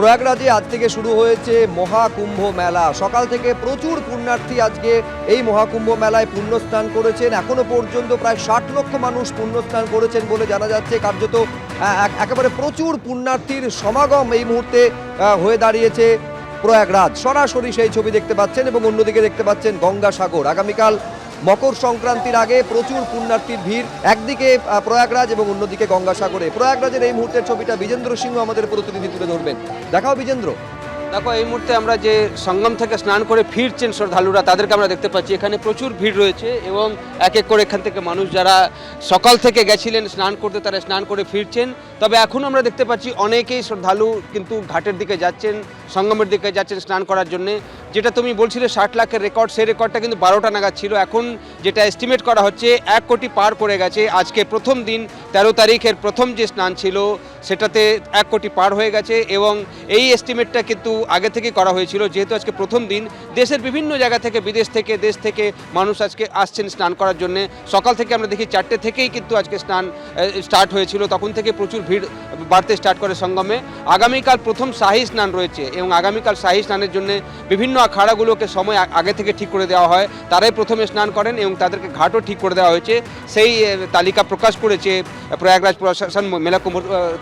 প্রয়াগরাজে আজ থেকে শুরু হয়েছে মহাকুম্ভ মেলা। সকাল থেকে প্রচুর পুণ্যার্থী আজকে এই মহাকুম্ভ মেলায় পুণ্যস্নান করেছেন। এখনও পর্যন্ত প্রায় ষাট লক্ষ মানুষ পুণ্যস্নান করেছেন বলে জানা যাচ্ছে। কার্যত একেবারে প্রচুর পুণ্যার্থীর সমাগম এই মুহূর্তে হয়ে দাঁড়িয়েছে প্রয়াগরাজ। সরাসরি সেই ছবি দেখতে পাচ্ছেন এবং অন্যদিকে দেখতে পাচ্ছেন গঙ্গাসাগর। আগামীকাল মকর সংক্রান্তির আগে প্রচুর পুণ্যার্থীর ভিড়। একদিকে প্রয়াগরাজ এবং অন্যদিকে গঙ্গাসাগরে। প্রয়াগরাজের এই মুহূর্তের ছবিটা বিজেন্দ্র সিংহ আমাদের প্রতিনিধি তুলে ধরবেন। দেখাও বিজেন্দ্র। দেখো, এই মুহূর্তে আমরা যে সঙ্গম থেকে স্নান করে ফিরছেন শ্রদ্ধালুরা, তাদেরকে আমরা দেখতে পাচ্ছি। এখানে প্রচুর ভিড় রয়েছে এবং এক এক করে এখান থেকে মানুষ যারা সকাল থেকে গেছিলেন স্নান করতে, তারা স্নান করে ফিরছেন। তবে এখন আমরা দেখতে পাচ্ছি অনেকেই শ্রদ্ধালু কিন্তু ঘাটের দিকে যাচ্ছেন, সঙ্গমের দিকে যাচ্ছেন স্নান করার জন্যে। যেটা তুমি বলছিলে, ষাট লাখের রেকর্ড সেই রেকর্ডটা কিন্তু বারোটা নাগাদ ছিল। এখন যেটা এস্টিমেট করা হচ্ছে, এক কোটি পার করে গেছে। আজকে প্রথম দিন তেরো তারিখের প্রথম যে স্নান ছিল, সেটাতে এক কোটি পার হয়ে গেছে এবং এই এস্টিমেটটা কিন্তু আগে থেকে করা হয়েছিল। যেহেতু আজকে প্রথম দিন, দেশের বিভিন্ন জায়গা থেকে, বিদেশ থেকে, দেশ থেকে মানুষ আজকে আসছেন স্নান করার জন্য। সকাল থেকে আমরা দেখি চারটে থেকেই কিন্তু আজকে স্নান স্টার্ট হয়েছিল। তখন থেকে প্রচুর ভিড় বাড়তে স্টার্ট করে সঙ্গমে। আগামীকাল প্রথম শাহী স্নান রয়েছে এবং আগামীকাল শাহী স্নানের জন্য বিভিন্ন আখাড়াগুলোকে সময় আগে থেকে ঠিক করে দেওয়া হয়। তারাই প্রথমে স্নান করেন এবং তাদেরকে ঘাটও ঠিক করে দেওয়া হয়েছে। সেই তালিকা প্রকাশ করেছে প্রয়াগরাজ প্রশাসন মেলা কুম্ভ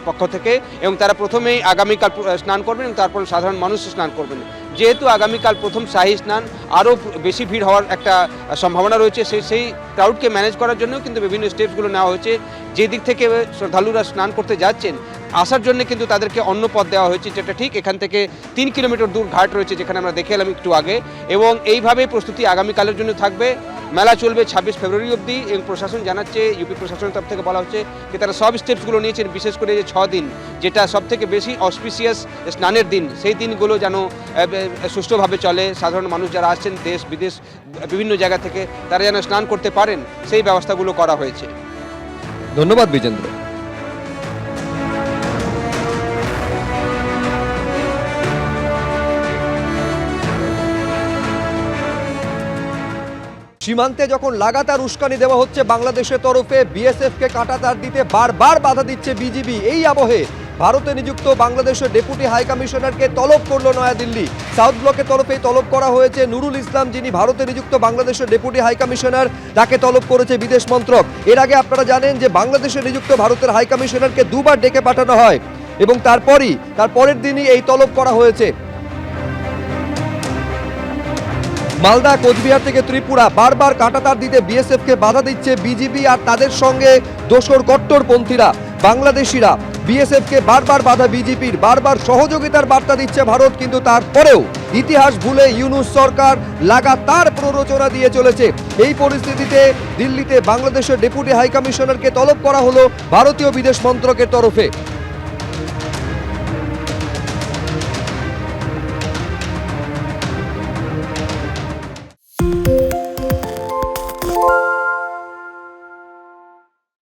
পক্ষ থেকে এবং তারা প্রথমেই আগামীকাল স্নান করবেন এবং তারপর সাধারণ মানুষ স্নান করবেন। যেহেতু আগামীকাল প্রথম শাহী স্নান, আরও বেশি ভিড় হওয়ার একটা সম্ভাবনা রয়েছে, সেই সেই ক্রাউডকে ম্যানেজ করার জন্য কিন্তু বিভিন্ন স্টেপসগুলো নেওয়া হয়েছে। যে দিক থেকে শ্রদ্ধালুরা স্নান করতে যাচ্ছেন, আসার জন্য কিন্তু তাদেরকে অন্য পথ দেওয়া হয়েছে, যেটা ঠিক এখান থেকে তিন কিলোমিটার দূর ঘাট রয়েছে, যেখানে আমরা দেখে এলাম একটু আগে। এবং এইভাবেই প্রস্তুতি আগামীকালের জন্য থাকবে। মেলা চলবে ছাব্বিশ ফেব্রুয়ারি অবধি এবং প্রশাসন জানাচ্ছে, ইউপি প্রশাসনের তরফ থেকে বলা হচ্ছে যে তারা সব স্টেপসগুলো নিয়েছেন, বিশেষ করে যে ছ দিন, যেটা সব থেকে বেশি অসপিসিয়াস স্নানের দিন, সেই দিনগুলো যেন সুষ্ঠুভাবে চলে। সাধারণ মানুষ যারা আসছেন, দেশ, বিদেশ, বিভিন্ন জায়গা থেকে, তারা যেন স্নান করতে পারেন, সেই ব্যবস্থাগুলো করা হয়েছে। ধন্যবাদ বিজেন্দ্র। সীমান্তে যখন লাগাতার উস্কানি দেওয়া হচ্ছে বাংলাদেশের তরফে বিএসএফ কে কাটাতার দিতে বারবার বাধা দিচ্ছে বিজিবি। এই আবহে ভারতে নিযুক্ত বাংলাদেশের ডেপুটি হাই কমিশনারকে তলব করল নয়াদিল্লি। সাউথ ব্লকের তরফে তলব করা হয়েছে নুরুল ইসলাম, যিনি ভারতে নিযুক্ত বাংলাদেশের ডেপুটি হাই কমিশনার, তাকে তলব করেছে বিদেশ মন্ত্রক। এর আগে আপনারা জানেন যে বাংলাদেশে নিযুক্ত ভারতের হাই কমিশনারকে দুবার ডেকে পাঠানো হয় এবং তারপরই, তার পরের দিনই এই তলব করা হয়েছে। মালদা, কোচবিহার থেকে ত্রিপুরা বারবার কাটাতার দিতে বিএসএফ কে বাধা দিচ্ছে বিজিবি আর তাদের সঙ্গে দোসর কট্টরপন্থীরা। বাংলাদেশিরা বিএসএফ কে বারবার বাধা বিজেপির বারবার সহযোগিতার বার্তা দিচ্ছে ভারত, কিন্তু তারপরেও ইতিহাস ভুলে ইউনুস সরকার লাগাতার প্ররোচনা দিয়ে চলেছে। এই পরিস্থিতিতে দিল্লিতে বাংলাদেশের ডেপুটি হাইকমিশনারকে তলব করা হলো ভারতীয় বিদেশ মন্ত্রকের তরফে।